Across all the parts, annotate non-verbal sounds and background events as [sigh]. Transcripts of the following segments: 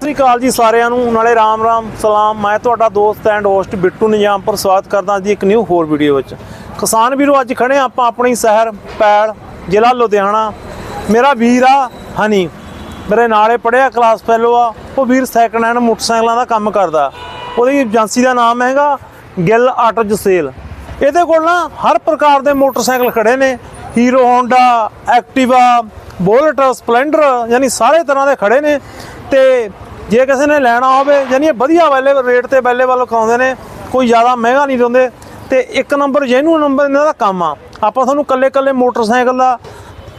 ਸਤਿ ਸ੍ਰੀ ਅਕਾਲ ਜੀ ਸਾਰਿਆਂ ਨੂੰ। ਨਾਲੇ ਰਾਮ ਰਾਮ, ਸਲਾਮ। ਮੈਂ ਤੁਹਾਡਾ ਦੋਸਤ ਐਂਡ ਹੋਸਟ ਬਿੱਟੂ ਨਿਜਾਮਪੁਰ ਸਵਾਗਤ ਕਰਦਾ ਜੀ ਇੱਕ ਨਿਊ ਹੋਰ ਵੀਡੀਓ ਵਿੱਚ। ਕਿਸਾਨ ਵੀਰੋ, ਅੱਜ ਖੜੇ ਹਾਂ ਆਪਾਂ ਆਪਣੀ ਸ਼ਹਿਰ, ਪੈਲ, ਜ਼ਿਲ੍ਹਾ ਲੁਧਿਆਣਾ। ਮੇਰਾ ਵੀਰ ਆ ਹਨੀ। ਮੇਰੇ ਨਾਲੇ ਪੜਿਆ ਕਲਾਸ ਫੈਲੋ ਆ। ਉਹ ਵੀਰ ਸੈਕੰਡ ਹੈਂਡ ਮੋਟਰਸਾਈਕਲਾਂ ਦਾ ਕੰਮ ਕਰਦਾ। ਉਹਦੀ ਏਜੰਸੀ ਦਾ ਨਾਮ ਹੈਗਾ ਗਿੱਲ ਆਟੋ ਸੇਲ ਇਹਦੇ ਕੋਲ ਨਾ ਹਰ ਪ੍ਰਕਾਰ ਦੇ ਮੋਟਰਸਾਈਕਲ ਖੜੇ ਨੇ। Hero Honda Activa Bullet Splendor ਯਾਨੀ ਸਾਰੇ ਤਰ੍ਹਾਂ ਦੇ ਖੜੇ ਨੇ। ਤੇ ਜੇ ਕਿਸੇ ਨੇ ਲੈਣਾ ਹੋਵੇ, ਯਾਨੀ ਇਹ ਵਧੀਆ ਵਾਲੇ ਰੇਟ ਤੇ ਵਾਲੇ ਵੱਲ ਕਰਾਉਂਦੇ ਨੇ, ਕੋਈ ਜ਼ਿਆਦਾ ਮਹਿੰਗਾ ਨਹੀਂ ਦਿੰਦੇ, ਤੇ ਇੱਕ ਨੰਬਰ ਜੈਨੂਅਨ ਨੰਬਰ ਇਹਨਾਂ ਦਾ ਕੰਮ ਆ। ਆਪਾਂ ਤੁਹਾਨੂੰ ਕੱਲੇ ਕੱਲੇ ਮੋਟਰਸਾਈਕਲ ਦਾ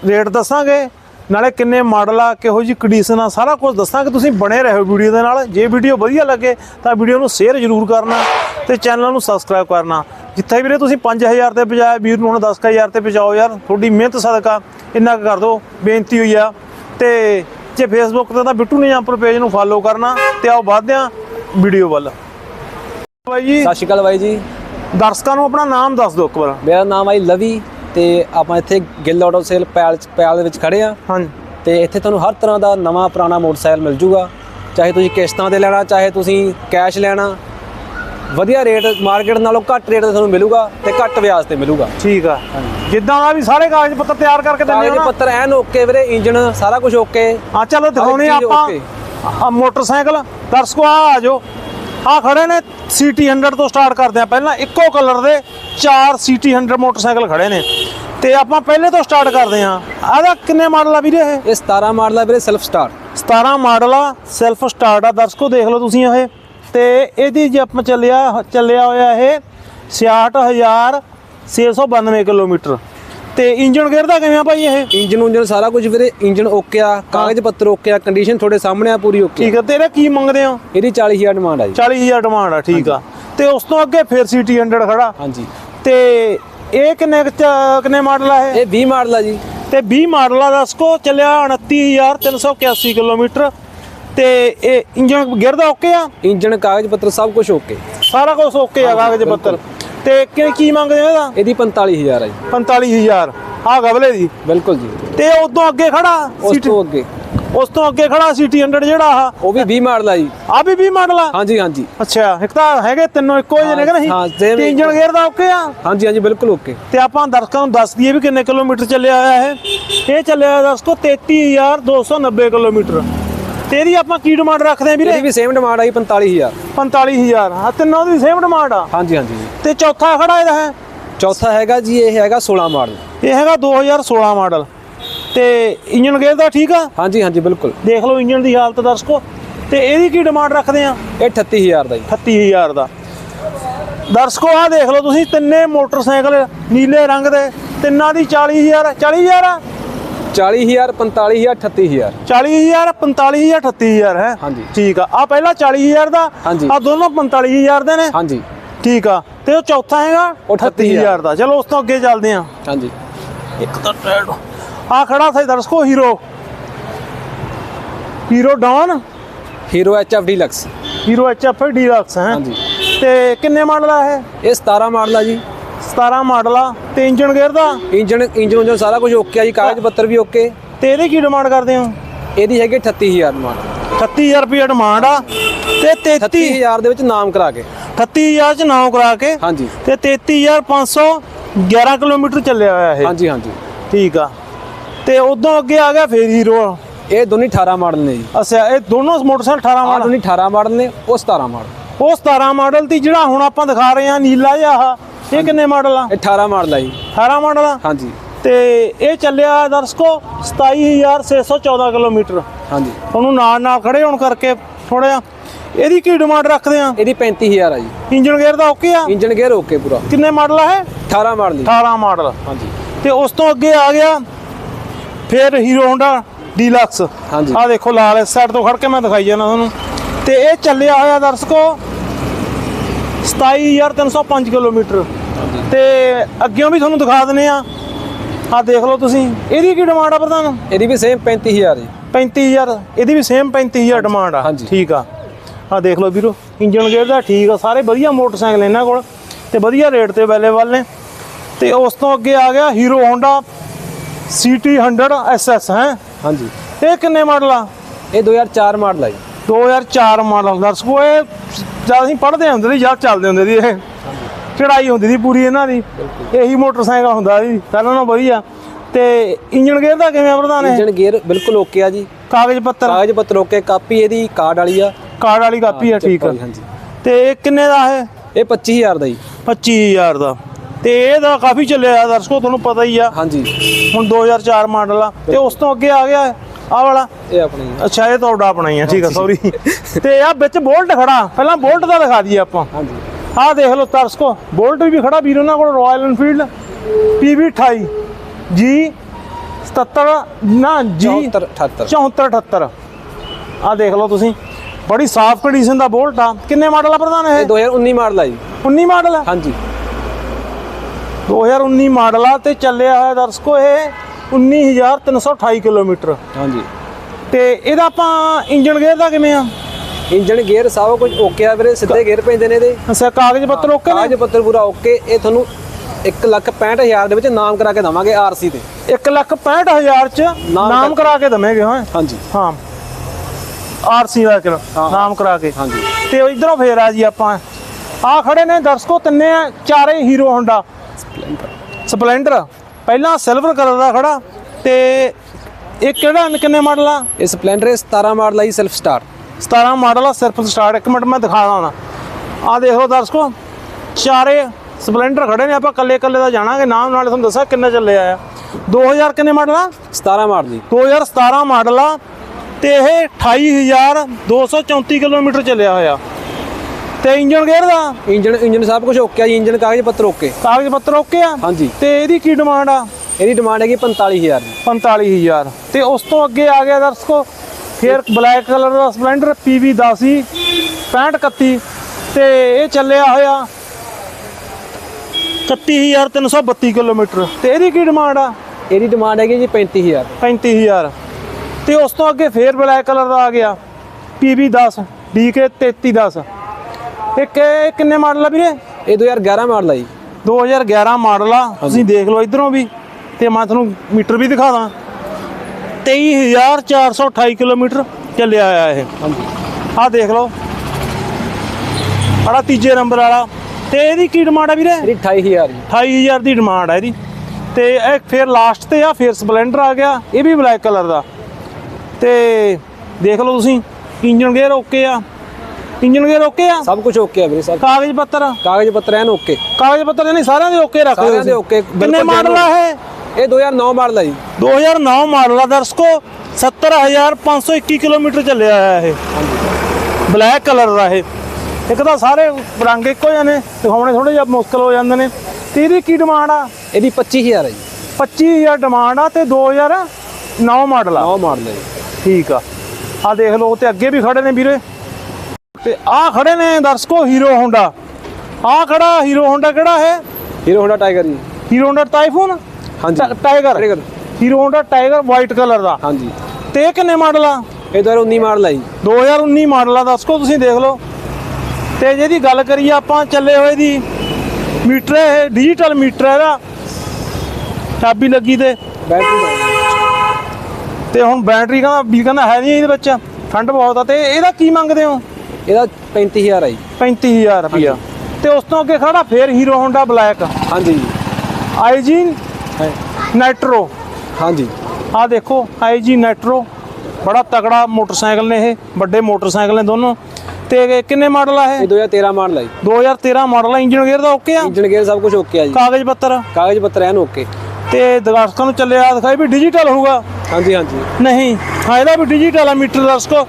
ਰੇਟ ਦੱਸਾਂਗੇ, ਨਾਲੇ ਕਿੰਨੇ ਮਾਡਲ ਆ, ਕਿਹੋ ਜੀ ਕੰਡੀਸ਼ਨ ਆ, ਸਾਰਾ ਕੁਝ ਦੱਸਾਂਗੇ। ਤੁਸੀਂ ਬਣੇ ਰਹੋ ਵੀਡੀਓ ਦੇ ਨਾਲ। ਜੇ ਵੀਡੀਓ ਵਧੀਆ ਲੱਗੇ, ਤਾਂ ਵੀਡੀਓ ਨੂੰ ਸ਼ੇਅਰ ਜ਼ਰੂਰ ਕਰਨਾ ਤੇ ਚੈਨਲ ਨੂੰ ਸਬਸਕ੍ਰਾਈਬ ਕਰਨਾ। ਜਿੱਥੇ ਵੀਰੇ ਤੁਸੀਂ 5000 ਤੇ ਬਜਾਏ, ਵੀਰ ਨੂੰ ਹੁਣ 10000 ਤੇ ਪਹੁੰਚਾਓ ਯਾਰ, ਤੁਹਾਡੀ ਮਿਹਨਤ ਸਦਕਾ ਇੰਨਾ ਕੁ ਕਰ ਦਿਓ, ਬੇਨਤੀ ਹੋਈ ਆ। ਤੇ ਜੇ ਫੇਸਬੁੱਕ ਤੇ ਤਾਂ ਬਿੱਟੂ ਨਿਜਾਮਪੁਰ ਪੇਜ ਨੂੰ ਫਾਲੋ ਕਰਨਾ ਤੇ ਆਓ ਵਧਦੇ ਹਾਂ ਵੀਡੀਓ ਵੱਲ। ਬਾਈ ਜੀ ਸਤਿ ਸ਼੍ਰੀ ਅਕਾਲ ਬਾਈ ਜੀ। ਦਰਸ਼ਕਾਂ ਨੂੰ ਆਪਣਾ ਨਾਮ ਦੱਸ ਦਿਓ ਇੱਕ ਵਾਰ। ਮੇਰਾ ਨਾਮ ਹੈ ਲਵੀ ਤੇ ਆਪਾਂ ਇੱਥੇ ਗਿੱਲ ਆਟੋ ਸੇਲ ਪੈਲ ਪੈਲ ਦੇ ਵਿੱਚ ਖੜੇ ਆ। ਹਾਂਜੀ। ਤੇ ਇੱਥੇ ਤੁਹਾਨੂੰ ਹਰ ਤਰ੍ਹਾਂ ਦਾ ਨਵਾਂ ਪੁਰਾਣਾ ਮੋਟਰਸਾਈਕਲ ਮਿਲ ਜੂਗਾ। ਚਾਹੇ ਤੁਸੀਂ ਕਿਸ਼ਤਾਂ ਤੇ ਲੈਣਾ ਚਾਹੇ ਤੁਸੀਂ ਕੈਸ਼ ਲੈਣਾ ਵਧੀਆ ਰੇਟ ਮਾਰਕੀਟ ਨਾਲੋਂ ਘੱਟ ਰੇਟ ਤੇ ਤੁਹਾਨੂੰ ਮਿਲੂਗਾ ਤੇ ਘੱਟ ਵਿਆਜ ਤੇ ਮਿਲੂਗਾ। ਠੀਕ ਆ। ਜਿੱਦਾਂ ਦਾ ਵੀ ਸਾਰੇ ਕਾਗਜ਼ ਪੱਤਰ ਤਿਆਰ ਕਰਕੇ ਦਿੰਦੇ ਹੋ ਕਾਗਜ਼ ਨਾ? ਪੱਤਰ ਐਨ ਓਕੇ ਵੀਰੇ ਇੰਜਨ ਸਾਰਾ ਕੁਝ ਓਕੇ। ਆ ਚਲੋ ਦਿਖਾਉਣੇ ਚੀਜ਼ ਆਪਾਂ। ਆ ਮੋਟਰਸਾਈਕਲ ਦਰਸ਼ਕੋ ਆ ਆ ਜਾਓ। ਆ ਖੜੇ ਨੇ ਸੀਟੀ 100 ਤੋਂ ਸਟਾਰਟ ਕਰਦੇ ਆ। ਪਹਿਲਾਂ ਇੱਕੋ ਕਲਰ ਦੇ ਚਾਰ ਸੀਟੀ 100 ਮੋਟਰਸਾਈਕਲ ਖੜੇ ਨੇ। ਤੇ ਆਪਾਂ ਪਹਿਲੇ ਤੋਂ ਸਟਾਰਟ ਕਰਦੇ ਆ ਆਦਾ ਕਿੰਨੇ ਮਾਡਲ ਆ ਵੀਰੇ ਇਹ? ਇਹ 17 ਮਾਡਲ ਹੈ ਵੀਰੇ ਸੈਲਫ ਸਟਾਰਟ 17 ਮਾਡਲ ਆ ਸੈਲਫ ਸਟਾਰਟ ਆ। ਦਰਸ਼ਕੋ ਦੇਖ ਲਓ ਤੁਸੀਂ ਇਹ। ਤੇ ਇਹਦੀ ਜੇ ਆਪਾਂ ਚੱਲਿਆ ਚੱਲਿਆ ਹੋਇਆ ਇਹ 66692 ਕਿਲੋਮੀਟਰ। ਤੇ ਇੰਜਨ ਗੇਅਰ ਦਾ ਕਿਵੇਂ ਆ ਭਾਈ ਇਹ? ਇੰਜਨ ਉਂਜਨ ਸਾਰਾ ਕੁਝ ਵੀਰੇ ਇੰਜਨ ਓਕੇ ਆ ਕਾਗਜ਼ ਪੱਤਰ ਓਕੇ ਆ ਕੰਡੀਸ਼ਨ ਤੁਹਾਡੇ ਸਾਹਮਣੇ ਆ ਪੂਰੀ ਓਕੇ ਠੀਕ ਆ ਤੇਰੇ ਕੀ ਮੰਗਦੇ ਹੋ? ਇਹਦੀ 40000 ਡਿਮਾਂਡ ਆ ਜੀ। 40000 ਡਿਮਾਂਡ ਆ ਠੀਕ ਆ। ਤੇ ਉਸ ਤੋਂ ਅੱਗੇ ਫਿਰ ਸੀਟੀ 100 ਖੜਾ? ਹਾਂਜੀ। ਤੇ ਇਹ ਕਿੰਨੇ ਕਿੰਨੇ ਮਾਡਲ ਆ ਇਹ? ਇਹ 20 ਮਾਡਲ ਆ ਜੀ। ਤੇ 20 ਮਾਡਲ ਆ ਦਸਕੋ ਚੱਲਿਆ 29381 ਕਿਲੋਮੀਟਰ। ਤੇ ਇਹ ਇੰਜਨ ਗੇਅਰ ਦਾ ਓਕੇ ਆ? ਇੰਜਨ ਕਾਗਜ਼ ਪੱਤਰ ਸਭ ਕੁਝ ਓਕੇ। ਸਾਰਾ ਕੁਝ ਓਕੇ ਆ ਕਾਗਜ਼ ਪੱਤਰ। ਤੇ ਕੀ ਕੀ ਮੰਗਦੇ ਹੋ ਇਹਦਾ? ਇਹਦੀ 45000 ਆ ਜੀ। 45000 ਆ ਗਵਲੇ ਦੀ। ਬਿਲਕੁਲ ਜੀ। ਤੇ ਉਦੋਂ ਅੱਗੇ ਖੜਾ? ਉਸ ਤੋਂ ਅੱਗੇ। ਉਸ ਤੋਂ ਅੱਗੇ ਖੜਾ ਸੀਟੀ 100 ਜਿਹੜਾ ਆ ਉਹ ਵੀ 20 ਮਾਡਲ ਆ ਜੀ। ਆ ਵੀ 20 ਮਾਡਲ ਆ? ਹਾਂਜੀ ਹਾਂਜੀ। ਅੱਛਾ ਇੱਕ ਤਾਂ ਹੈਗੇ ਤਿੰਨੋਂ ਇੱਕੋ ਜਿਹੇ ਨੇ ਕਿ ਨਹੀਂ? ਹਾਂ, ਤੇ ਇੰਜਨ ਗੇਅਰ ਦਾ ਓਕੇ ਆ? ਹਾਂਜੀ ਹਾਂਜੀ ਬਿਲਕੁਲ ਓਕੇ। ਤੇ ਆਪਾਂ ਦਰਸ਼ਕਾਂ ਨੂੰ ਦੱਸ ਦਈਏ ਵੀ ਕਿੰਨੇ ਕਿਲੋਮੀਟਰ ਚੱਲਿਆ ਹੋਇਆ ਇਹ। ਇਹ ਚੱਲਿਆ ਦਰਸ਼ਕੋ 33290 ਕਿਲੋਮੀਟਰ। ਤੇ ਇਹਦੀ ਆਪਾਂ ਕੀ ਡਿਮਾਂਡ ਰੱਖਦੇ ਆ ਇਹਦੀ ਵੀਰੇ ਵੀ ਸੇਮ ਡਿਮਾਂਡ ਆਈ 45000 45000 ਹਾਂ ਤਿੰਨੋਂ ਦੀ ਸੇਮ ਡਿਮਾਂਡ ਆ? ਹਾਂਜੀ ਹਾਂਜੀ ਤੇ ਚੌਥਾ ਖੜਾ ਇਹਦਾ ਹੈ? ਚੌਥਾ ਹੈਗਾ ਜੀ ਇਹ ਹੈਗਾ 16 ਮਾਡਲ। ਇਹ ਹੈਗਾ 2016 ਮਾਡਲ। ਤੇ ਇੰਜਨ ਗੇਅਰ ਦਾ ਠੀਕ ਆ? ਹਾਂਜੀ ਹਾਂਜੀ ਬਿਲਕੁਲ। ਦੇਖ ਲਓ ਇੰਜਨ ਦੀ ਹਾਲਤ ਦਰਸ਼ਕੋ। ਤੇ ਇਹਦੀ ਕੀ ਡਿਮਾਂਡ ਰੱਖਦੇ ਆ? ਇਹ 38000 ਦਾ ਜੀ। 38000 ਦਾ। ਦਰਸ਼ਕੋ ਆ ਦੇਖ ਲਓ ਤੁਸੀਂ ਤਿੰਨੇ ਮੋਟਰਸਾਈਕਲ ਨੀਲੇ ਰੰਗ ਦੇ ਤਿੰਨਾਂ ਦੀ 40000 40000 ਆ? 40000 45000 38000 40000 45000 38000 ਹੈ? ਹਾਂਜੀ। ਠੀਕ ਆ। ਆ ਪਹਿਲਾ 40000 ਦਾ ਹਾਂਜੀ। ਆ ਦੋਨੋਂ 45000 ਦੇ ਨੇ? ਹਾਂਜੀ। ਠੀਕ ਆ। ਤੇ ਉਹ ਚੌਥਾ ਹੈਗਾ? ਉਹ 38000 ਦਾ। ਚਲੋ ਉਸ ਤੋਂ ਅੱਗੇ ਚੱਲਦੇ ਆ। ਹਾਂਜੀ। ਇੱਕ ਤਾਂ ਟਰੈਡ। ਆ ਖੜਾ ਸੀ ਦਰਸ਼ਕੋ Hero Hero Dawn Hero HF Deluxe Hero HF Deluxe ਹੈ? ਹਾਂਜੀ। ਤੇ ਕਿੰਨੇ ਮਾਡਲ ਆ ਇਹ? ਇਹ 17 ਮਾਡਲ ਆ ਜੀ। 17 ਮਾਡਲ ਆ ਤੇ ਇੰਜਨ ਗੇਅਰ ਦਾ? ਇੰਜਨ ਇੰਜਨ ਉਂਜਨ ਸਾਰਾ ਕੁਝ ਓਕੇ ਆ ਜੀ ਕਾਗਜ਼ ਪੱਤਰ ਵੀ ਓਕੇ। ਤੇ ਇਹਦੀ ਕੀ ਡਿਮਾਂਡ ਕਰਦੇ ਹੋ? ਇਹਦੀ ਹੈਗੀ 38000 ਡਿਮਾਂਡ 38000 ਰੁਪਏ ਡਿਮਾਂਡ ਆ ਤੇ 33 38000 ਦੇ ਵਿੱਚ ਨਾਮ ਕਰਾ ਕੇ। 38000 ਚ ਨਾਮ ਕਰਾ ਕੇ ਹਾਂਜੀ। ਤੇ 33511 ਕਿਲੋਮੀਟਰ ਚੱਲਿਆ ਹੋਇਆ ਇਹ। ਹਾਂਜੀ ਹਾਂਜੀ। ਠੀਕ ਆ। ਤੇ ਉਦੋਂ ਅੱਗੇ ਆ ਗਿਆ ਫੇਰ ਹੀਰੋ ਇਹ ਦੋਨੇ 18 ਮਾਡਲ ਨੇ ਜੀ। ਅੱਛਾ ਇਹ ਦੋਨੋਂ ਮੋਟਰਸਾਈਕਲ 18 ਆਹ ਮਾਡਲ? ਦੋਨੇ 18 ਮਾਡਲ ਨੇ ਉਹ 17 ਮਾਡਲ। ਉਹ 17 ਮਾਡਲ ਦੀ ਜਿਹੜਾ ਹੁਣ ਆਪਾਂ ਦਿਖਾ ਰਹੇ ਆ ਨੀਲਾ ਜਿਹਾ ਇਹ ਕਿੰਨੇ ਮਾਡਲ ਆ? ਇਹ 18 ਮਾਡਲ ਆ ਜੀ। 18 ਮਾਡਲ ਆ? ਹਾਂਜੀ। ਤੇ ਇਹ ਚੱਲਿਆ ਦਰਸ਼ਕੋ 27614 ਕਿਲੋਮੀਟਰ। ਹਾਂਜੀ। ਉਹਨੂੰ ਨਾਲ ਨਾਲ ਖੜੇ ਹੋਣ ਕਰਕੇ ਥੋੜਾ ਇਹਦੀ ਕੀ ਡਿਮਾਂਡ ਰੱਖਦੇ ਆ? ਇਹਦੀ 35000 ਆ ਜੀ। ਇੰਜਨ ਗੇਅਰ ਦਾ ਓਕੇ ਆ? ਇੰਜਨ ਗੇਅਰ ਓਕੇ ਪੂਰਾ। ਕਿੰਨੇ ਮਾਡਲ ਆ ਇਹ? 18 ਮਾਡਲ ਜੀ। 18 ਮਾਡਲ। ਹਾਂਜੀ। ਤੇ ਉਸ ਤੋਂ ਅੱਗੇ ਆ ਗਿਆ ਫਿਰ ਹੀਰੋ ਹੋਂਡਾ ਡੀਲਕਸ ਹਾਂਜੀ। ਆ ਦੇਖੋ ਲਾਲ ਇਸ ਸਾਈਡ ਤੋਂ ਖੜ ਕੇ ਮੈਂ ਦਿਖਾਈ ਜਾਣਾ ਤੁਹਾਨੂੰ। ਤੇ ਇਹ ਚੱਲਿਆ ਹੋਇਆ ਦਰਸ਼ਕੋ 27305 ਕਿਲੋਮੀਟਰ। ਤੇ ਅੱਗਿਓਂ ਵੀ ਤੁਹਾਨੂੰ ਦਿਖਾ ਦਿੰਨੇ ਆ ਆ ਦੇਖ ਲਓ ਤੁਸੀਂ। ਇਹਦੀ ਕੀ ਡਿਮਾਂਡ ਆ ਪ੍ਰਧਾਨ? ਇਹਦੀ ਵੀ ਸੇਮ 35000 ਜੀ। 35000 ਇਹਦੀ ਵੀ ਸੇਮ 35000 ਡਿਮਾਂਡ ਆ। ਠੀਕ ਆ। ਆ ਦੇਖ ਲਓ ਵੀਰੋ ਇੰਜਨ ਗੇਅਰ ਦਾ ਠੀਕ ਆ। ਸਾਰੇ ਵਧੀਆ ਮੋਟਰਸਾਈਕਲ ਇਹਨਾਂ ਕੋਲ। ਤੇ ਵਧੀਆ ਰੇਟ ਤੇ ਅਵੇਲੇਬਲ ਨੇ। ਤੇ ਉਸ ਤੋਂ ਅੱਗੇ ਆ ਗਿਆ ਹੀਰੋ ਹੋਂਡਾ CT 100 SS ਹੈ? ਹਾਂਜੀ। ਇਹ ਕਿੰਨੇ ਮਾਡਲ ਆ? ਇਹ 2004 ਮਾਡਲ ਆ ਜੀ। 2004 ਮਾਡਲ ਦਰਸ਼ਕੋ ਇਹ ਜਦ ਅਸੀਂ ਪੜ੍ਹਦੇ ਹੁੰਦੇ ਸੀ ਜਦ ਚੱਲਦੇ ਹੁੰਦੇ ਸੀ ਇਹ। ਚੜਾਈ ਹੁੰਦੀ ਸੀ ਪੂਰੀ ਇਹਨਾਂ ਦੀ। ਇਹੀ ਮੋਟਰਸਾਈਕਲ ਹੁੰਦਾ ਸੀ ਪਹਿਲਾਂ ਨਾਲੋਂ ਵਧੀਆ। ਤੇ ਇੰਜਨ ਗੇਅਰ ਦਾ ਕਿਵੇਂ ਪ੍ਰਧਾਨ ਇਹ? ਇੰਜਨ ਗੇਅਰ ਬਿਲਕੁਲ ਓਕੇ ਆ ਜੀ। ਕਾਗਜ਼ ਪੱਤਰ। ਕਾਗਜ਼ ਪੱਤਰ ਓਕੇ ਕਾਪੀ ਇਹਦੀ ਕਾਰਡ ਵਾਲੀ ਆ। ਕਾਰਡ ਵਾਲੀ ਕਾਪੀ ਆ ਠੀਕ ਆ। ਹਾਂਜੀ। ਤੇ ਇਹ ਕਿੰਨੇ ਦਾ ਇਹ? ਇਹ 25000 ਦਾ ਜੀ। 25000 ਦਾ। ਤੇ ਇਹਦਾ ਕਾਫੀ ਚੱਲਿਆ ਦਰਸ਼ਕੋ ਤੁਹਾਨੂੰ ਪਤਾ ਹੀ ਆ। ਹਾਂਜੀ। ਹੁਣ 2004 ਮਾਡਲ ਆ। ਤੇ ਉਸ ਤੋਂ ਅੱਗੇ ਆ ਗਿਆ। ਆ ਵਾਲਾ? ਇਹ ਆਪਣੀ ਅੱਛਾ ਇਹ ਤੁਹਾਡਾ ਆਪਣਾ ਹੀ ਆ ਠੀਕ ਆ ਸੌਰੀ ਤੇ ਆ ਵਿੱਚ ਬੋਲਟ ਖੜਾ ਪਹਿਲਾਂ ਬੋਲਟ ਦਾ ਦਿਖਾ ਦਈਏ ਆਪਾਂ। ਹਾਂਜੀ। ਆਹ ਦੇਖ ਲਓ ਤਰਸਕੋ ਬੋਲਟ ਵੀ ਖੜਾ ਵੀਰ ਉਹਨਾਂ ਕੋਲ ਰਾਇਲ ਐਨਫੀਲਡ PV 28 G 77 ਨਾ G 74 78 74 78 ਆਹ ਦੇਖ ਲਓ ਤੁਸੀਂ ਬੜੀ ਸਾਫ਼ ਕੰਡੀਸ਼ਨ ਦਾ ਬੋਲਟ ਆ। ਕਿੰਨੇ ਮਾਡਲ ਆ ਪ੍ਰਧਾਨ ਇਹ? ਇਹ 2019 ਮਾਡਲ ਆ ਜੀ। 19 ਮਾਡਲ? ਆ ਹਾਂਜੀ 2019 ਮਾਡਲ ਆ ਤੇ ਚੱਲਿਆ ਹੋਇਆ ਦਰਸ਼ਕੋ ਇਹ 19328 ਕਿਲੋਮੀਟਰ। ਹਾਂਜੀ। ਤੇ ਇਹਦਾ ਆਪਾਂ ਇੰਜਨ ਗੇਅਰ ਦਾ ਕਿਵੇਂ ਆ? ਇੰਜਨ ਗੇਅਰ ਸਭ ਕੁਝ ਓਕੇ ਆ ਵੀਰੇ ਸਿੱਧੇ ਗੇਅਰ ਪੈਂਦੇ ਨੇ ਇਹਦੇ। ਅੱਛਾ ਕਾਗਜ਼ ਪੱਤਰ ਓਕੇ ਨੇ? ਕਾਗਜ਼ ਪੱਤਰ ਪੂਰਾ ਓਕੇ ਇਹ ਤੁਹਾਨੂੰ 165000 ਦੇ ਵਿੱਚ ਨਾਮ ਕਰਾ ਕੇ ਦਵਾਂਗੇ ਆਰਸੀ ਤੇ। 165000 ਚ ਨਾਮ ਕਰਾ ਕੇ ਦਵੇਂਗੇ ਹਾਂ। ਹਾਂਜੀ। ਹਾਂ। ਆਰਸੀ ਦਾ ਕਰ। ਨਾਮ ਕਰਾ ਕੇ। ਹਾਂਜੀ। ਤੇ ਇਧਰੋਂ ਫੇਰ ਆ ਜੀ ਆਪਾਂ। ਆ ਖੜੇ ਨੇ ਦਰਸ਼ਕੋ ਤਿੰਨੇ ਆ, ਚਾਰੇ ਹੀਰੋ ਹੋਂਡਾ ਸਪਲੈਂਡਰ ਪਹਿਲਾਂ ਸਿਲਵਰ ਕਲਰ ਦਾ ਖੜਾ ਤੇ ਇਹ ਕਿਹੜਾ ਕਿੰਨੇ ਮਾਡਲ ਆ? ਇਹ ਸਪਲੈਂਡਰ 17 ਮਾਡਲ ਆ ਜੀ ਸੈਲਫ ਸਟਾਰਟ। 17 ਮਾਡਲ ਆ ਸਿਰਫ ਸਟਾਰਟ। ਇੱਕ ਮਿੰਟ ਮੈਂ ਦਿਖਾਦਾ ਹਾਂ ਆ ਦੇਖ ਲਓ ਦਰਸ਼ਕੋ ਚਾਰੇ ਸਪਲੈਂਡਰ ਖੜੇ ਨੇ ਆਪਾਂ ਕੱਲੇ ਕੱਲੇ ਦਾ ਜਾਣਾਂਗੇ ਨਾਮ ਨਾਲ ਤੁਹਾਨੂੰ ਦੱਸਾਂ ਕਿੰਨਾ ਚੱਲਿਆ ਆ। 2000 ਕਿੰਨੇ ਮਾਡਲ ਆ? 17 ਮਾਡਲ ਜੀ। 2017 ਮਾਡਲ ਆ ਤੇ ਇਹ 28234 ਕਿਲੋਮੀਟਰ ਚੱਲਿਆ ਹੋਇਆ। ਤੇ ਇੰਜਨ ਗੇਅਰ ਦਾ ਇੰਜਨ ਇੰਜਨ ਸਭ ਕੁਝ ਓਕੇ ਆ ਜੀ ਇੰਜਨ ਕਾਗਜ਼ ਪੱਤਰ ਓਕੇ। ਕਾਗਜ਼ ਪੱਤਰ ਓਕੇ ਆ? ਹਾਂਜੀ। ਤੇ ਇਹਦੀ ਕੀ ਡਿਮਾਂਡ ਆ? ਇਹਦੀ ਡਿਮਾਂਡ ਹੈਗੀ 45000 ਦੀ। 45000 ਤੇ ਉਸ ਤੋਂ ਅੱਗੇ ਆ ਗਿਆ ਦਰਸ਼ਕੋ ਫਿਰ ਬਲੈਕ ਕਲਰ ਦਾ ਸਪਲੈਂਡਰ PV 10 ਹੀ 6531 ਤੇ ਇਹ ਚੱਲਿਆ ਹੋਇਆ 31332 ਕਿਲੋਮੀਟਰ। ਤੇ ਇਹਦੀ ਕੀ ਡਿਮਾਂਡ ਆ? ਇਹਦੀ ਡਿਮਾਂਡ ਹੈਗੀ ਜੀ 35000 35000 ਤੇ ਉਸ ਤੋਂ ਅੱਗੇ ਫੇਰ ਬਲੈਕ ਕਲਰ ਦਾ ਆ ਗਿਆ PV 10 DK 3310 ਇੱਕ ਇਹ ਕਿੰਨੇ ਮਾਡਲ ਆ ਵੀਰੇ? ਇਹ 2011 ਮਾਡਲ ਆ ਜੀ। 2011 ਮਾਡਲ ਆ। ਤੁਸੀਂ ਦੇਖ ਲਓ ਇਧਰੋਂ ਵੀ। ਤੇ ਮੈਂ ਤੁਹਾਨੂੰ ਮੀਟਰ ਵੀ ਦਿਖਾ ਦਾਂ। 23428 ਕਿਲੋਮੀਟਰ ਚੱਲਿਆ ਆ ਇਹ। ਹਾਂਜੀ। ਆਹ ਦੇਖ ਲਓ। ਆੜਾ ਤੀਜੇ ਨੰਬਰ ਵਾਲਾ। ਤੇ ਇਹਦੀ ਕੀ ਡਿਮਾਂਡ ਆ ਵੀਰੇ? ਇਹਦੀ 28000 ਜੀ। 28000 ਦੀ ਡਿਮਾਂਡ ਹੈ ਇਹਦੀ। ਤੇ ਇਹ ਫਿਰ ਲਾਸਟ ਤੇ ਆ ਫਿਰ ਸਪਲੈਂਡਰ ਆ ਗਿਆ। ਇਹ ਵੀ ਬਲੈਕ ਕਲਰ ਦਾ। ਤੇ ਦੇਖ ਲਓ ਤੁਸੀਂ। ਇੰਜਨ ਗੇਅਰ ਓਕੇ ਆ। ਇੰਜਨ ਗੇਅਰ ਓਕੇ ਆ? ਸਭ ਕੁਝ ਓਕੇ ਆ ਵੀਰੇ ਸਭ ਕਾਗਜ਼ ਪੱਤਰ? ਕਾਗਜ਼ ਪੱਤਰ ਐਨ ਓਕੇ ਕਾਗਜ਼ ਪੱਤਰ ਨਹੀਂ ਸਾਰਿਆਂ ਦੇ ਓਕੇ ਰੱਖ ਦਿਓ ਸਾਰਿਆਂ ਦੇ okay, ਕਿੰਨੇ ਮਾਡਲ ਆ ਇਹ? ਇਹ 2009 ਮਾਡਲ ਆ ਜੀ। 2009 ਮਾਡਲ ਆ ਦਰਸ਼ਕੋ 70521 ਕਿਲੋਮੀਟਰ ਚੱਲਿਆ ਆ ਇਹ। ਬਲੈਕ ਕਲਰ ਦਾ ਇਹ। ਇੱਕ ਤਾਂ ਸਾਰੇ ਰੰਗ ਇੱਕੋ ਜਿਹੇ ਨੇ ਦਿਖਾਉਣੇ ਥੋੜੇ ਜਿਹਾ ਮੁਸ਼ਕਲ ਹੋ ਜਾਂਦੇ ਨੇ। ਤੇ ਇਹਦੀ ਕੀ ਡਿਮਾਂਡ ਆ? ਇਹਦੀ 25000 ਆ ਜੀ। 25000 ਡਿਮਾਂਡ ਆ ਤੇ 2009 ਮਾਡਲ ਆ। 9 ਮਾਡਲ ਜੀ। ਠੀਕ ਆ। ਆ ਦੇਖ ਲਓ ਤੇ ਅੱਗੇ ਵੀ ਖੜੇ ਨੇ ਵੀਰੇ। ਤੇ ਆ ਖੜੇ ਨੇ ਦਰਸ਼ਕੋ ਹੀਰੋ ਹੋਂਡਾ। ਆ ਖੜਾ ਹੀਰੋ ਹੋਂਡਾ ਕਿਹੜਾ ਹੈ? ਹੀਰੋ ਹੋਂਡਾ ਟਾਈਗਰ ਜੀ। Hero Honda Typhoon? ਹਾਂਜੀ। Tiger. Hero Honda Tiger white colour ਦਾ। ਹਾਂਜੀ। ਤੇ ਕਿੰਨੇ ਮਾਡਲ ਆ? ਇਹ 2019 ਮਾਡਲ ਆ ਜੀ। 2019 ਮਾਡਲ ਆ ਦਰਸ਼ਕੋ ਤੁਸੀਂ ਦੇਖ ਲਓ। ਤੇ ਜਿਹਦੀ ਗੱਲ ਕਰੀਏ ਆਪਾਂ ਚੱਲੇ ਹੋਏ ਦੀ ਮੀਟਰ ਇਹ ਡਿਜੀਟਲ ਮੀਟਰ ਇਹਦਾ। ਚਾਬੀ ਲੱਗੀ ਤੇ। ਬੈਟਰੀ ਦਾ। ਤੇ ਹੁਣ ਬੈਟਰੀ ਕਹਿੰਦਾ ਵੀ ਕਹਿੰਦਾ ਹੈ ਨਹੀਂ ਇਹਦੇ ਵਿੱਚ। ਠੰਡ ਬਹੁਤ ਆ ਤੇ ਇਹਦਾ ਕੀ ਮੰਗਦੇ ਹੋ? ਇਹਦਾ 35000 ਆ ਜੀ। 35000 ਰੁਪਇਆ ਤੇ ਉਸ ਤੋਂ ਅੱਗੇ ਖੜਾ ਫੇਰ ਹੀਰੋ ਹੋਂਡਾ ਬਲੈਕ ਹਾਂਜੀ। ਜੀ ਆਈਜੀ ਹੈ। ਨੈਟਰੋ ਹਾਂਜੀ। ਆ ਦੇਖੋ ਆਈਜੀ ਨੈਟਰੋ ਬੜਾ ਤਕੜਾ ਮੋਟਰਸਾਈਕਲ ਨੇ ਇਹ ਵੱਡੇ ਮੋਟਰਸਾਈਕਲ ਨੇ ਦੋਨੋਂ। ਤੇ ਕਿੰਨੇ ਮਾਡਲ ਆ ਇਹ? ਇਹ 2013 ਮਾਡਲ ਆ ਜੀ। 2013 ਮਾਡਲ ਆ ਇੰਜਨ ਗੇਅਰ ਦਾ ਓਕੇ ਆ? ਇੰਜਨ ਗੇਅਰ ਸਭ ਕੁਝ ਓਕੇ ਆ ਜੀ। ਕਾਗਜ਼ ਪੱਤਰ? ਕਾਗਜ਼ ਪੱਤਰ ਐਨ ਓਕੇ। ਤੇ ਦਰਸ਼ਕਾਂ ਨੂੰ ਚੱਲਿਆ ਦਿਖਾਈ ਵੀ ਡਿਜੀਟਲ ਹੋਊਗਾ? ਹਾਂਜੀ ਹਾਂਜੀ। ਨਹੀਂ ਹਾਂ ਇਹਦਾ ਵੀ ਡਿਜੀਟਲ ਆ ਮੀਟਰ ਦਰਸ਼ਕੋ।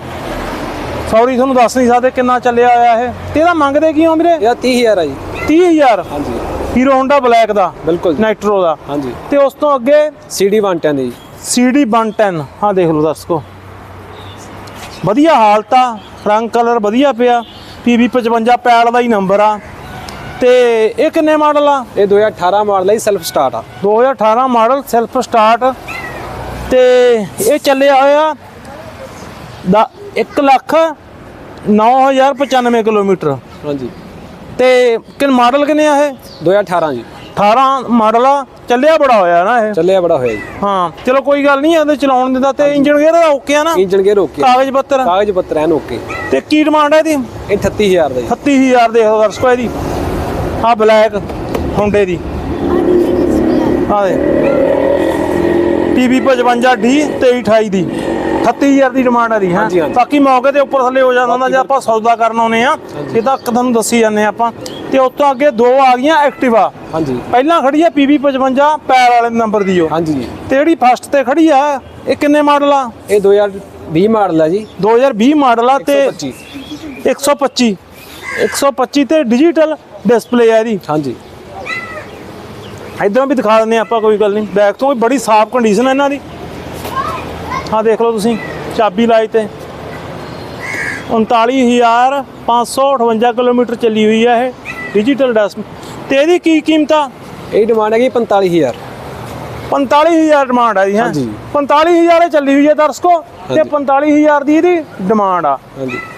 ਸੌਰੀ ਤੁਹਾਨੂੰ ਦੱਸ ਨਹੀਂ ਸਕਦੇ ਕਿੰਨਾ ਚੱਲਿਆ ਹੋਇਆ ਇਹ। ਤੇ ਇਹਦਾ ਮੰਗਦੇ ਕੀ ਹੋ ਵੀਰੇ? ਇਹਦਾ 30000 ਆ ਜੀ। 30000 ਹਾਂਜੀ। ਹੀਰੋ ਹੋਂਡਾ ਬਲੈਕ ਦਾ? ਬਿਲਕੁਲ। ਨਾਈਟਰੋ ਦਾ? ਹਾਂਜੀ। ਤੇ ਉਸ ਤੋਂ ਅੱਗੇ? CD 110 ਜੀ। CD 110 ਹਾਂ ਦੇਖ ਲਓ ਦਰਸ਼ਕੋ ਵਧੀਆ ਹਾਲਤ ਆ ਰੰਗ ਕਲਰ ਵਧੀਆ ਪਿਆ। PV 55 ਪੈਲ ਦਾ ਹੀ ਨੰਬਰ ਆ। ਤੇ ਇਹ ਕਿੰਨੇ ਮਾਡਲ ਆ? ਇਹ 2018 ਮਾਡਲ ਹੈ ਸੈਲਫ ਸਟਾਰਟ ਆ। 2018 ਮਾਡਲ ਸੈਲਫ ਸਟਾਰਟ ਤੇ ਇਹ ਚੱਲਿਆ ਹੋਇਆ ਦਾ 1 ਲੱਖ 9095 ਕਿਲੋਮੀਟਰ। ਹਾਂਜੀ। ਤੇ ਕਿਨ ਮਾਡਲ ਕਿੰਨੇ ਆ ਇਹ? 2018 ਜੀ। 18 ਮਾਡਲ ਆ। ਚੱਲਿਆ ਬੜਾ ਹੋਇਆ ਨਾ ਇਹ। ਚੱਲਿਆ ਬੜਾ ਹੋਇਆ ਜੀ। ਹਾਂ ਚਲੋ ਕੋਈ ਗੱਲ ਨਹੀਂ ਇਹਦੇ ਚਲਾਉਣ ਦਿੰਦਾ ਤੇ ਇੰਜਨ ਗੇਅਰ ਦਾ ਓਕੇ ਆ ਨਾ? ਇੰਜਨ ਗੇਅਰ ਓਕੇ ਕਾਗਜ਼ ਪੱਤਰ? ਕਾਗਜ਼ ਪੱਤਰ ਐਨ ਓਕੇ। ਤੇ ਕੀ ਡਿਮਾਂਡ ਹੈ ਇਹਦੀ? ਇਹ 38000 ਦਾ ਜੀ। 38000 ਦੇ ਦਰਸ਼ਕੋ ਇਹਦੀ। ਆ ਬਲੈਕ ਹੁੰਡੇ ਦੀ। ਆ ਦੇ PB 55D 2328 ਦੀ। 38000 ਦੀ ਡਿਮਾਂਡ ਹੈ? ਦੀ ਹੈ। ਬਾਕੀ ਮੌਕੇ ਤੇ ਉੱਪਰ ਥੱਲੇ ਹੋ ਜਾਂਦਾ ਹੁੰਦਾ ਜੇ ਆਪਾਂ ਸੌਦਾ ਕਰਨ ਆਉਨੇ ਆ ਇਹ ਤਾਂ ਤੁਹਾਨੂੰ ਦੱਸੀ ਜਾਂਦੇ ਆ ਆਪਾਂ ਤੇ ਉਸ ਤੋਂ ਅੱਗੇ ਦੋ ਆ ਗਈਆਂ ਐਕਟਿਵਾ। ਹਾਂਜੀ। ਪਹਿਲਾਂ ਖੜੀ ਹੈ PB 55 ਪੈਰ ਵਾਲੇ ਨੰਬਰ ਦੀ ਉਹ। ਹਾਂਜੀ। ਤੇ ਜਿਹੜੀ ਫਸਟ ਤੇ ਖੜੀ ਆ ਇਹ ਕਿੰਨੇ ਮਾਡਲ ਆ? ਇਹ 2020 ਮਾਡਲ ਹੈ ਜੀ। 2020 ਮਾਡਲ ਆ ਤੇ 125 125 125 ਤੇ ਡਿਜੀਟਲ ਡਿਸਪਲੇ ਆ ਇਹਦੀ। ਹਾਂਜੀ। ਇਧਰੋਂ ਵੀ ਦਿਖਾ ਦਿੰਦੇ ਆਪਾਂ ਕੋਈ ਗੱਲ ਨਹੀਂ। ਬੈਕ ਤੋਂ ਵੀ ਬੜੀ ਸਾਫ਼ ਕੰਡੀਸ਼ਨ ਹੈ ਇਹਨਾਂ ਦੀ। ਆਹ ਦੇਖ ਲਓ ਤੁਸੀਂ ਚਾਬੀ ਲਾਈ ਤੇ। 39558 ਕਿਲੋਮੀਟਰ ਚੱਲੀ ਹੋਈ ਹੈ ਇਹ ਡਿਜੀਟਲ ਡਿਸਪ ਤੇ ਇਹਦੀ ਕੀ ਕੀਮਤ ਆ? ਇਹ ਡਿਮਾਂਡ ਹੈਗੀ 45000 45000 ਡਿਮਾਂਡ ਆ ਜੀ ਹਾਂ? ਹਾਂਜੀ। 45000 ਇਹ ਚੱਲੀ ਹੋਈ ਹੈ ਦਰਸ਼ਕੋ ਤੇ ਹਾਂਜੀ। 45000 ਦੀ ਇਹਦੀ ਡਿਮਾਂਡ ਆ।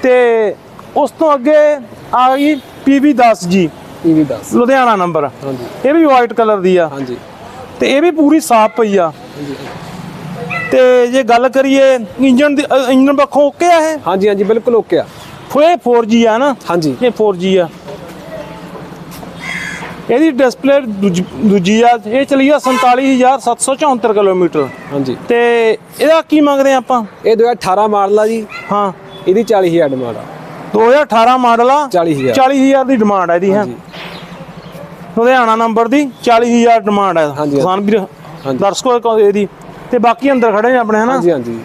ਤੇ ਉਸ ਤੋਂ ਅੱਗੇ ਆ ਗਈ PV10G EV 10 ਲੁਧਿਆਣਾ ਨੰਬਰ। ਹਾਂਜੀ। ਇਹ ਵੀ ਵਾਈਟ ਕਲਰ ਦੀ ਆ। ਹਾਂਜੀ। ਤੇ ਇਹ ਵੀ ਪੂਰੀ ਸਾਫ਼ ਪਈ ਆ। ਤੇ ਜੇ ਗੱਲ ਕਰੀਏ ਇੰਜਨ ਦੀ ਅ, ਇੰਜਨ ਪੱਖੋਂ ਓਕੇ ਆ ਇਹ? ਹਾਂਜੀ ਹਾਂਜੀ ਬਿਲਕੁਲ ਓਕੇ ਆ। ਫੋਏ 4G ਆ ਨਾ? ਹਾਂਜੀ। ਇਹ 4G ਆ। ਇਹਦੀ ਡਿਸਪਲੇ ਦੂਜੀ ਆ ਇਹ ਚਲੀ ਆ 47774 ਕਿਲੋਮੀਟਰ। ਹਾਂਜੀ। ਤੇ ਇਹਦਾ ਕੀ ਮੰਗਦੇ ਆ ਆਪਾਂ? ਇਹ 2018 ਮਾਡਲ ਆ ਜੀ। ਹਾਂ। ਇਹਦੀ 40000 ਡਿਮਾਂਡ ਆ। 2018 ਮਾਡਲ ਆ 40000 40000 ਦੀ ਡਿਮਾਂਡ ਹੈ ਇਹਦੀ ਹੈ। ਹਾਂਜੀ। ਲੁਧਿਆਣਾ ਨੰਬਰ ਦੀ 40000 ਡਿਮਾਂਡ ਹੈ ਹਾਂਜੀ। ਕਿਸਾਨ ਵੀਰ ਹਾਂਜੀ। ਦਰਸ਼ਕੋ ਇਹਦੀ। ਤੇ ਬਾਕੀ ਅੰਦਰ ਖੜੇ ਨੇ ਆਪਣੇ ਹਨਾ? ਹਾਂਜੀ ਹਾਂਜੀ।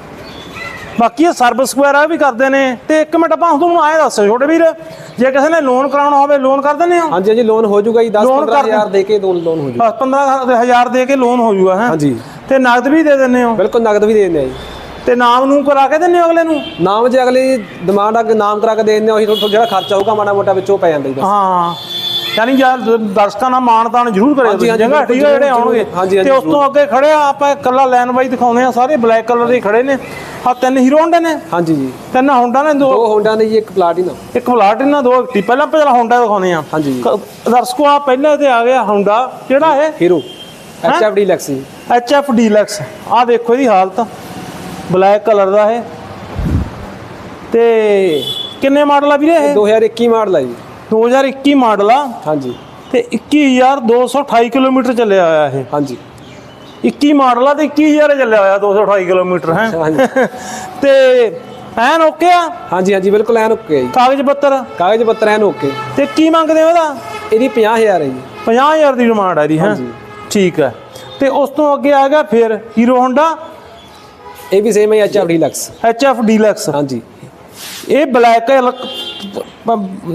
ਬਾਕੀ ਇਹ ਸਰਵਿਸ ਵਗੈਰਾ ਵੀ ਕਰਦੇ ਨੇ। ਤੇ ਇੱਕ ਮਿੰਟ ਆਪਾਂ ਤੁਹਾਨੂੰ ਆਏ ਦੱਸੋ ਛੋਟੇ ਵੀਰ ਜੇ ਕਿਸੇ ਨੇ ਲੋਨ ਕਰਾਉਣਾ ਹੋਵੇ ਲੋਨ ਕਰ ਦਿੰਦੇ ਹੋ? ਹਾਂਜੀ ਹਾਂਜੀ ਲੋਨ ਹੋ ਜਾਊਗਾ ਜੀ 10 Loan ਕਰ 15000 ਦੇ ਕੇ ਲੋਨ ਹੋ ਜਾਊਗਾ 15000 ਦੇ ਕੇ ਲੋਨ ਹੋ ਜਾਊਗਾ ਹੈ? ਹਾਂਜੀ। ਤੇ ਨਗਦ ਵੀ ਦੇ ਦਿੰਦੇ ਹੋ? ਬਿਲਕੁਲ ਨਗਦ ਵੀ ਦੇ ਦਿੰਦੇ ਆ ਜੀ। ਤੇ ਨਾਮ ਨੂੰ ਕਰਾ ਕੇ ਦਿੰਦੇ ਹੋ ਅਗਲੇ ਨੂੰ? ਨਾਮ ਜੇ ਅਗਲੀ ਡਿਮਾਂਡ ਆ ਕਿ ਨਾਮ ਕਰਾ ਕੇ ਦੇ ਦਿੰਦੇ ਆ ਉਹੀ ਜਿਹੜਾ ਖਰਚਾ ਹੋਊਗਾ ਮਾੜਾ ਮੋਟਾ ਵਿੱਚੋਂ ਪੈ ਜਾਂਦਾ ਜੀ ਹਾਂ। ਯਾਨੀ ਯਾਰ ਦਰਸ਼ਕਾਂ ਨਾਲ ਮਾਨਤਾਨ ਜ਼ਰੂਰ ਕਰਿਓ ਹਾਂਜੀ, ਜਗ੍ਹਾ ਠੀਕ ਹੈ ਜਿਹੜੇ ਜ਼ਰੂਰ, ਆਉਣਗੇ। ਹਾਂਜੀ, ਹਾਂਜੀ, ਤੇ ਉਸ ਤੋਂ ਅੱਗੇ ਖੜੇ ਆ ਆਪਾਂ ਇਕੱਲਾ ਲਾਈਨ ਵਾਈਜ਼ ਦਿਖਾਉਂਦੇ ਆ ਸਾਰੇ ਬਲੈਕ ਕਲਰ ਦੇ ਖੜੇ ਨੇ। ਆ ਤਿੰਨ ਹੀਰੋ ਹੋਂਡੇ ਨੇ? ਹਾਂਜੀ ਜੀ। ਤਿੰਨ ਹੋਂਡਾ ਨੇ ਦੋ ਦੋ ਹੋਂਡਾ ਨੇ ਜੀ ਇੱਕ ਪਲਾਟੀਨਾ। ਇੱਕ ਪਲਾਟੀਨਾ ਦੋ ਐਕਟੀ ਪਹਿਲਾਂ ਪਹਿਲਾਂ ਹੋਂਡਾ ਦਿਖਾਉਂਦੇ ਆ ਹਾਂਜੀ ਕ- ਦਰਸ਼ਕੋ ਆ ਪਹਿਲੇ ਤੇ ਆ ਗਿਆ ਹੋਂਡਾ। ਕਿਹੜਾ ਹੈ? ਹੀਰੋ ਐਚਐਫ ਡੀਲਕਸ ਜੀ। ਐਚ ਐਫ ਡੀਲਕਸ ਆ ਦੇਖੋ ਇਹਦੀ ਹਾਲਤ। ਬਲੈਕ ਕਲਰ ਦਾ ਹੈ ਤੇ ਕਿੰਨੇ ਮਾਡਲ ਆ ਵੀਰੇ ਇਹ? 2021 ਮਾਡਲ ਆ ਜੀ। 2021 ਮਾਡਲ ਆ। ਹਾਂਜੀ। ਤੇ 21228 ਕਿਲੋਮੀਟਰ ਚੱਲਿਆ ਹੋਇਆ ਇਹ। ਹਾਂਜੀ। 21 ਮਾਡਲ ਆ ਤੇ 21000 ਚੱਲਿਆ ਹੋਇਆ 228 ਕਿਲੋਮੀਟਰ ਹੈ? ਹਾਂਜੀ। [laughs] ਤੇ ਐਨ ਓਕੇ ਆ? ਹਾਂਜੀ ਹਾਂਜੀ ਬਿਲਕੁਲ ਐਨ ਓਕੇ ਜੀ। ਕਾਗਜ਼ ਪੱਤਰ? ਕਾਗਜ਼ ਪੱਤਰ ਐਨ ਓਕੇ। ਤੇ ਕੀ ਮੰਗਦੇ ਹੋ ਇਹਦਾ? ਇਹਦੀ 50000 ਹੈ ਜੀ। 50000 ਦੀ ਡਿਮਾਂਡ ਹੈ ਦੀ ਹੈ। ਠੀਕ ਹੈ ਤੇ ਉਸ ਤੋਂ ਅੱਗੇ ਆ ਗਿਆ ਫਿਰ ਹੀਰੋ ਹੋਂਡਾ? ਇਹ ਵੀ ਸੇਮ ਹੈ H F deluxe H F deluxe ਹਾਂਜੀ। ਇਹ ਬਲੈਕ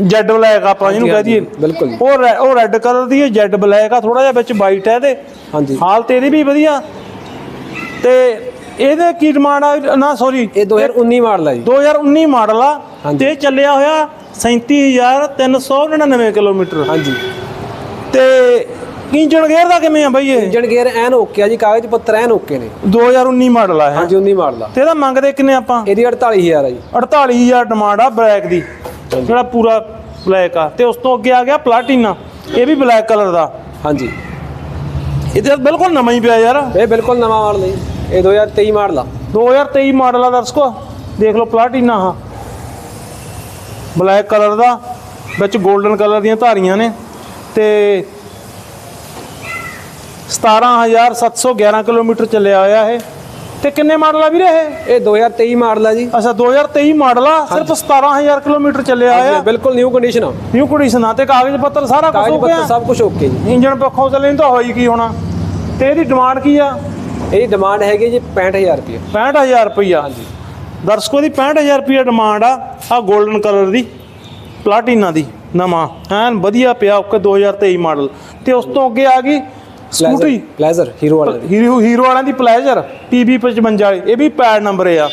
ਜੈਡ ਬਲੈਕ ਆਪਾਂ ਜਿਹਨੂੰ ਕਹਿ ਦਈਏ। ਬਿਲਕੁਲ। ਉਹ ਰੈ- ਉਹ ਰੈੱਡ ਕਲਰ ਦੀ ਹੈ ਜੈਡ ਬਲੈਕ ਆ ਥੋੜਾ ਜਿਹਾ ਵਿੱਚ ਵਾਈਟ ਹੈ ਇਹਦੇ। ਹਾਂਜੀ। ਹਾਲਤ ਇਹਦੀ ਵੀ ਵਧੀਆ। ਤੇ ਇਹਦੇ ਕੀ ਡਿਮਾਂਡ ਆ? ਨਾ ਸੌਰੀ ਇਹ 2019 ਮਾਡਲ ਹੈ ਜੀ। 2019 ਮਾਡਲ ਆ। ਹਾਂਜੀ। ਤੇ ਚੱਲਿਆ ਹੋਇਆ 37399 ਕਿਲੋਮੀਟਰ। ਹਾਂਜੀ। ਤੇ ਇੰਜਨ ਗੇਅਰ ਦਾ ਕਿਵੇਂ ਆ ਬਈ ਇਹ? ਇੰਜਨ ਗੇਅਰ ਐਨ ਓਕੇ ਆ ਜੀ ਕਾਗਜ਼ ਪੱਤਰ ਐਨ ਓਕੇ ਨੇ। 2019 ਮਾਡਲ ਆ ਇਹ। ਹਾਂਜੀ 19 ਮਾਡਲ ਆ। ਤੇ ਇਹਦਾ ਮੰਗਦੇ ਕਿੰਨੇ ਆਪਾਂ? ਇਹਦੀ 48000 ਆ ਜੀ। 48000 ਡਿਮਾਂਡ ਆ ਬਲੈਕ ਦੀ। ਜਿਹੜਾ ਪੂਰਾ ਬਲੈਕ ਆ। ਤੇ ਉਸ ਤੋਂ ਅੱਗੇ ਆ ਗਿਆ ਪਲਾਟੀਨਾ। ਇਹ ਵੀ ਬਲੈਕ ਕਲਰ ਦਾ। ਹਾਂਜੀ। ਇਹਦੇ ਬਿਲਕੁਲ ਨਵਾਂ ਹੀ ਪਿਆ ਯਾਰ। ਇਹ ਬਿਲਕੁਲ ਨਵਾਂ ਮਾਡਲ ਹੈ ਜੀ। ਇਹ 2023 ਮਾਡਲ ਆ। 2023 ਮਾਡਲ ਆ ਦਰਸ਼ਕੋ। ਦੇਖ ਲਓ ਪਲਾਟੀਨਾ ਹਾਂ ਬਲੈਕ ਕਲਰ ਦਾ। ਵਿੱਚ 골ਡਨ ਕਲਰ ਦੀਆਂ ਧਾਰੀਆਂ ਨੇ। ਤੇ 17711 ਕਿਲੋਮੀਟਰ ਚੱਲਿਆ ਹੋਇਆ ਇਹ। ਤੇ ਕਿੰਨੇ ਮਾਡਲ ਆ ਵੀਰੇ ਇਹ? ਇਹ 2023 ਮਾਡਲ ਆ ਜੀ। ਅੱਛਾ 2023 ਮਾਡਲ ਆ ਸਿਰਫ 17000 ਕਿਲੋਮੀਟਰ ਚੱਲਿਆ ਹੋਇਆ ਬਿਲਕੁਲ ਨਿਊ ਕੰਡੀਸ਼ਨ ਆ। ਨਿਊ ਕੰਡੀਸ਼ਨ ਆ ਤੇ ਕਾਗਜ਼ ਪੱਤਰ ਸਾਰਾ ਕੁਝ ਪੱਤਰ ਗਿਆ? ਸਭ ਕੁਝ ਓਕੇ ਜੀ। ਇੰਜਨ ਪੱਖੋਂ ਚੱਲੇ ਤਾਂ ਹੋਈ ਕੀ ਹੋਣਾ? ਤੇ ਇਹਦੀ ਡਿਮਾਂਡ ਕੀ ਆ? ਇਹ ਡਿਮਾਂਡ ਹੈਗੀ ਜੀ 65000 ਰੁਪਏ। 65000 ਰੁਪਈਆ ਹਾਂਜੀ। ਦਰਸ਼ਕੋ ਦੀ 65000 ਰੁਪਈਆ ਡਿਮਾਂਡ ਆ ਆ 골ਡਨ ਕਲਰ ਦੀ ਪਲਾਟੀਨਾ ਦੀ ਨਵਾਂ। ਐਨ ਵਧੀਆ ਪਿਆ ਓਕੇ 2023 ਮਾਡਲ। ਤੇ ਉਸ ਤੋਂ ਅੱਗੇ ਆ ਗਈ ਸਕੂਟਰੀ ਪਲੇਜ਼ਰ ਹੀਰੋ ਵਾਲਾ ਦੀ। ਹੀਰੋ ਹੀਰੋ ਵਾਲਿਆਂ ਦੀ ਪਲੇਜ਼ਰ 55 ਵਾਲੀ। ਇਹ ਵੀ ਪੈਡ ਨੰਬਰ ਆ।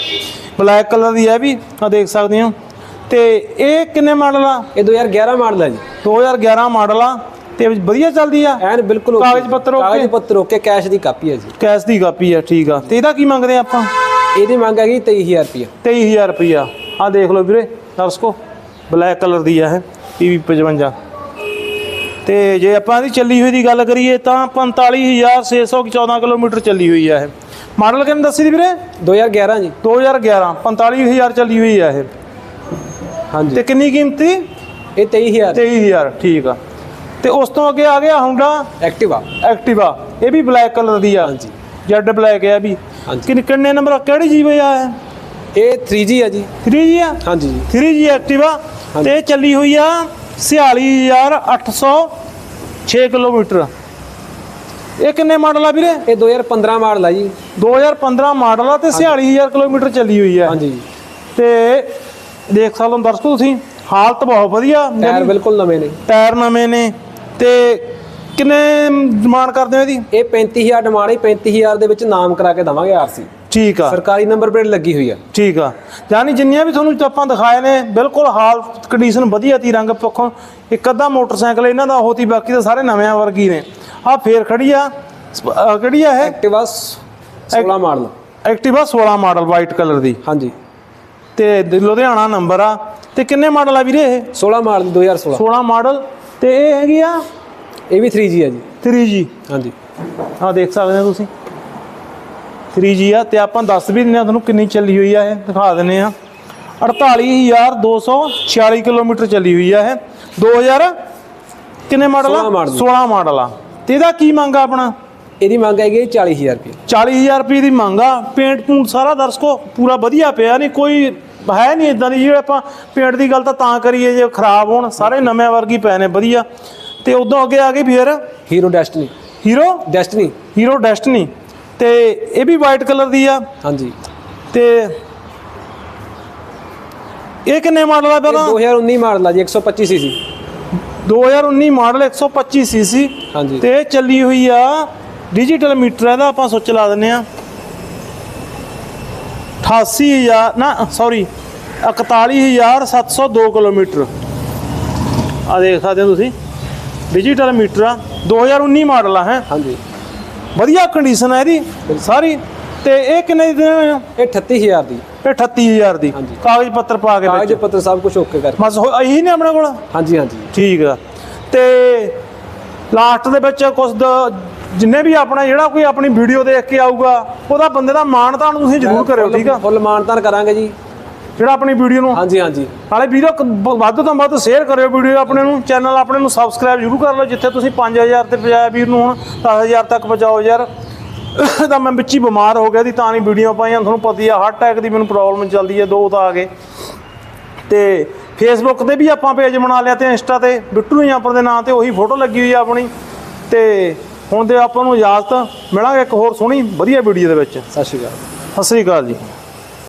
ਬਲੈਕ ਕਲਰ ਦੀ ਹੈ ਵੀ ਆ ਦੇਖ ਸਕਦੇ ਹੋ। ਤੇ ਇਹ ਕਿੰਨੇ ਮਾਡਲ ਆ? ਇਹ 2011 ਮਾਡਲ ਹੈ ਜੀ। 2011 ਮਾਡਲ ਆ। ਤੇ ਵਧੀਆ ਚੱਲਦੀ ਆ? ਐਨ ਬਿਲਕੁਲ ਕਾਗਜ਼ ਪੱਤਰ okay? ਕਾਗਜ਼ ਪੱਤਰ ਓਕੇ ਕੈਸ਼ ਦੀ ਕਾਪੀ ਹੈ ਜੀ। ਕੈਸ਼ ਦੀ ਕਾਪੀ ਆ ਠੀਕ ਆ। ਤੇ ਇਹਦਾ ਕੀ ਮੰਗਦੇ ਆ ਆਪਾਂ? ਇਹਦੀ ਮੰਗ ਹੈਗੀ 23000 ਰੁਪਏ 23000 ਰੁਪਈਆ। ਆ ਦੇਖ ਲਓ ਵੀਰੇ ਦਰਸ਼ਕੋ ਬਲੈਕ ਕਲਰ ਦੀ ਆ ਇਹ PV 55 ਤੇ ਜੇ ਆਪਾਂ ਇਹਦੀ ਚੱਲੀ ਹੋਈ ਦੀ ਗੱਲ ਕਰੀਏ ਤਾਂ 45614 ਕਿਲੋਮੀਟਰ ਚੱਲੀ ਹੋਈ ਆ ਇਹ। ਮਾਡਲ ਕਿੰਨੇ ਦੱਸੀ ਦੀ ਵੀਰੇ? 2011 ਜੀ। 2011 45000 ਚੱਲੀ ਹੋਈ ਆ ਇਹ। ਹਾਂਜੀ। ਤੇ ਕਿੰਨੀ ਕੀਮਤੀ? ਇਹ 23000 23000 ਠੀਕ ਆ। ਤੇ ਉਸ ਤੋਂ ਅੱਗੇ ਆ ਗਿਆ Honda ਐਕਟਿਵਾ ਐਕਟਿਵਾ ਇਹ ਵੀ ਬਲੈਕ ਕਲਰ ਦੀ ਆ। ਹਾਂਜੀ। ਜੈਡ ਬਲੈਕ ਹੈ ਇਹ ਵੀ। ਕਿੰਨੇ ਕਿੰਨੇ ਨੰਬਰ ਕਿਹੜੀ ਜੀ ਆ ਇਹ? ਇਹ 3G ਹੈ ਜੀ। 3G ਆ? ਹਾਂਜੀ ਜੀ। 3G Activa. ਤੇ ਚੱਲੀ ਹੋਈ ਆ 46806 ਕਿਲੋਮੀਟਰ। ਇਹ ਕਿੰਨੇ ਮਾਡਲ ਆ ਵੀਰੇ? ਇਹ 2015 ਮਾਡਲ ਹੈ ਜੀ। 2015 ਮਾਡਲ ਆ ਤੇ 46000 ਕਿਲੋਮੀਟਰ ਚੱਲੀ ਹੋਈ ਆ। ਹਾਂਜੀ। ਤੇ ਦੇਖ ਸਕਦੇ ਹੋ ਦਰਸ਼ਕੋ ਤੁਸੀਂ ਹਾਲਤ ਬਹੁਤ ਵਧੀਆ। ਟਾਇਰ ਬਿਲਕੁਲ ਨਵੇਂ ਨੇ। ਟਾਇਰ ਨਵੇਂ ਨੇ। ਤੇ ਕਿੰਨੇ ਡਿਮਾਂਡ ਕਰਦੇ ਹੋ ਇਹਦੀ? ਇਹ 35000 ਡਿਮਾਂਡ ਹੈ 35000 ਦੇ ਵਿੱਚ ਨਾਮ ਕਰਾ ਕੇ ਦਵਾਂਗੇ ਆਰਸੀ ਠੀਕ ਆ। ਸਰਕਾਰੀ ਨੰਬਰ ਪਲੇਟ ਲੱਗੀ ਹੋਈ ਆ। ਠੀਕ ਆ। ਯਾਨੀ ਜਿੰਨੀਆਂ ਵੀ ਤੁਹਾਨੂੰ ਆਪਾਂ ਦਿਖਾਏ ਨੇ ਬਿਲਕੁਲ ਹਾਲ ਕੰਡੀਸ਼ਨ ਵਧੀਆ ਤੀ ਰੰਗ ਪੱਖੋਂ। ਇੱਕ ਅੱਧਾ ਮੋਟਰਸਾਈਕਲ ਇਹਨਾਂ ਦਾ ਉਹ ਤੀ ਬਾਕੀ ਤਾਂ ਸਾਰੇ ਨਵਿਆਂ ਵਰਗੀ ਨੇ। ਆ ਫੇਰ ਖੜੀ ਆ ਕਿਹੜੀ ਆ ਇਹ? Activa 16 model. Activa 16 model white colour ਦੀ। ਹਾਂਜੀ। ਤੇ ਲੁਧਿਆਣਾ ਨੰਬਰ ਆ। ਤੇ ਕਿੰਨੇ ਮਾਡਲ ਆ ਵੀਰੇ ਇਹ? 16 ਮਾਡਲ 2016 16 ਮਾਡਲ। ਤੇ ਇਹ ਹੈਗੀ ਆ? ਇਹ ਵੀ 3G ਹੈ ਜੀ। 3G ਹਾਂਜੀ। ਆ ਦੇਖ ਸਕਦੇ ਹੋ ਤੁਸੀਂ। 3G ਆ ਤੇ ਆਪਾਂ ਦੱਸ ਵੀ ਦਿੰਦੇ ਆ ਤੁਹਾਨੂੰ ਕਿੰਨੀ ਚੱਲੀ ਹੋਈ ਆ ਇਹ ਦਿਖਾ ਦਿੰਦੇ ਆ 48246 ਕਿਲੋਮੀਟਰ ਚੱਲੀ ਹੋਈ ਆ ਇਹ। 2000 ਕਿੰਨੇ ਮਾਡਲ ਆ? 16 ਮਾਡਲ। 16 ਮਾਡਲ ਆ। ਤੇ ਇਹਦਾ ਕੀ ਮੰਗ ਆ ਆਪਣਾ? ਇਹਦੀ ਮੰਗ ਹੈਗੀ ਹੈ 40000 ਰੁਪਏ। 40000 ਰੁਪਏ ਦੀ ਮੰਗ ਆ। ਪੇਂਟ ਪੂੰਟ ਸਾਰਾ ਦਰਸ਼ਕੋ ਪੂਰਾ ਵਧੀਆ ਪਿਆ ਨਹੀਂ ਕੋਈ ਹੈ ਨਹੀਂ ਇਦਾਂ ਦੀ। ਜਿਹੜੇ ਆਪਾਂ ਪੇਂਟ ਦੀ ਗੱਲ ਤਾਂ ਤਾਂ ਕਰੀਏ ਜੇ ਖਰਾਬ ਹੋਣ ਸਾਰੇ ਨਵੇਂ ਵਰਗੀ ਪਏ ਨੇ ਵਧੀਆ। ਤੇ ਉਦੋਂ ਅੱਗੇ ਆ ਗਈ ਫਿਰ? Hero Destini Hero Destini Hero Destini ਤੇ ਇਹ ਵੀ ਵਾਈਟ ਕਲਰ ਦੀ ਆ। ਹਾਂਜੀ। ਤੇ ਇਹ ਕਿੰਨੇ ਮਾਡਲ ਆ ਪਹਿਲਾਂ? 2019 ਮਾਡਲ ਆ ਜੀ 125 ਸੀਸੀ 2019 ਮਾਡਲ 125 ਸੀਸੀ ਹਾਂਜੀ। ਤੇ ਚੱਲੀ ਹੋਈ ਆ ਡਿਜੀਟਲ ਮੀਟਰ ਇਹਦਾ ਆਪਾਂ ਸੁੱਚ ਲਾ ਦਿੰਨੇ ਆ। 88000 ਨਾ ਸੌਰੀ 41702 ਕਿਲੋਮੀਟਰ। ਆ ਦੇਖ ਸਕਦੇ ਹੋ ਤੁਸੀਂ। ਡਿਜੀਟਲ ਮੀਟਰ ਆ 2019 ਮਾਡਲ ਆ ਹੈ। ਹਾਂਜੀ। ਵਧੀਆ ਕੰਡੀਸ਼ਨ ਆ ਇਹਦੀ ਸਾਰੀ। ਤੇ ਇਹ ਕਿੰਨੇ ਦੀ ਦੇਣੇ ਆ? ਇਹ 38000 ਦੀ। ਇਹ 38000 ਦੀ। ਹਾਂਜੀ। ਕਾਗਜ਼ ਪੱਤਰ ਪਾ ਕੇ ਕਾਗਜ਼ ਪੱਤਰ ਸਭ ਕੁਝ ਓਕੇ ਕਰ ਬਸ ਹੋ- ਇਹੀ ਨੇ ਆਪਣੇ ਕੋਲ? ਹਾਂਜੀ ਹਾਂਜੀ। ਠੀਕ ਆ। ਤੇ ਲਾਸਟ ਦੇ ਵਿੱਚ ਕੁਝ ਜਿੰਨੇ ਵੀ ਆਪਣਾ ਜਿਹੜਾ ਕੋਈ ਆਪਣੀ ਵੀਡੀਓ ਦੇਖ ਕੇ ਆਊਗਾ ਉਹਦਾ ਬੰਦੇ ਦਾ ਮਾਣ ਤਾਣ ਤੁਸੀਂ ਜ਼ਰੂਰ ਕਰਿਓ ਠੀਕ ਆ? ਫੁੱਲ ਮਾਨਤਾਨ ਕਰਾਂਗੇ ਜੀ। ਜਿਹੜਾ ਆਪਣੀ ਵੀਡੀਓ ਨੂੰ ਹਾਂਜੀ ਹਾਂਜੀ। ਨਾਲੇ ਵੀਡੀਓ ਬ- ਵੱਧ ਤੋਂ ਵੱਧ ਸ਼ੇਅਰ ਕਰਿਓ ਵੀਡੀਓ ਆਪਣੇ ਨੂੰ ਚੈਨਲ ਆਪਣੇ ਨੂੰ ਸਬਸਕ੍ਰਾਈਬ ਜ਼ਰੂਰ ਕਰ ਲਓ ਜਿੱਥੇ ਤੁਸੀਂ 5000 ਤੇ ਪਹੁੰਚਾਇਆ ਵੀਰ ਨੂੰ ਹੁਣ 10000 ਤੱਕ ਪਹੁੰਚਾਓ ਯਾਰ। [coughs] ਤਾਂ ਮੈਂ ਵਿੱਚ ਹੀ ਬਿਮਾਰ ਹੋ ਗਿਆ ਦੀ ਤਾਂ ਨਹੀਂ ਵੀਡੀਓ ਪਾਈਆਂ ਤੁਹਾਨੂੰ ਪਤਾ ਹੀ ਆ ਹਾਰਟ ਅਟੈਕ ਦੀ ਮੈਨੂੰ ਪ੍ਰੋਬਲਮ ਚੱਲਦੀ ਹੈ ਦੋ ਤਾਂ ਆ ਗਏ। ਤੇ ਫੇਸਬੁੱਕ ਤੇ ਵੀ ਆਪਾਂ ਪੇਜ ਬਣਾ ਲਿਆ ਤੇ ਇੰਸਟਾ ਤੇ ਬਿੱਟੂ ਜਾਂਪਰ ਦੇ ਨਾਂ ਤੇ ਉਹੀ ਫੋਟੋ ਲੱਗੀ ਹੋਈ ਆ ਆਪਣੀ। ਤੇ ਹੁਣ ਤੇ ਆਪਾਂ ਨੂੰ ਇਜਾਜ਼ਤ ਮਿਲਾਂਗੇ ਇੱਕ ਹੋਰ ਸੋਹਣੀ ਵਧੀਆ ਵੀਡੀਓ ਦੇ ਵਿੱਚ। ਸਤਿ ਸ਼੍ਰੀ ਅਕਾਲ। ਸਤਿ ਸ੍ਰੀ ਅਕਾਲ ਜੀ।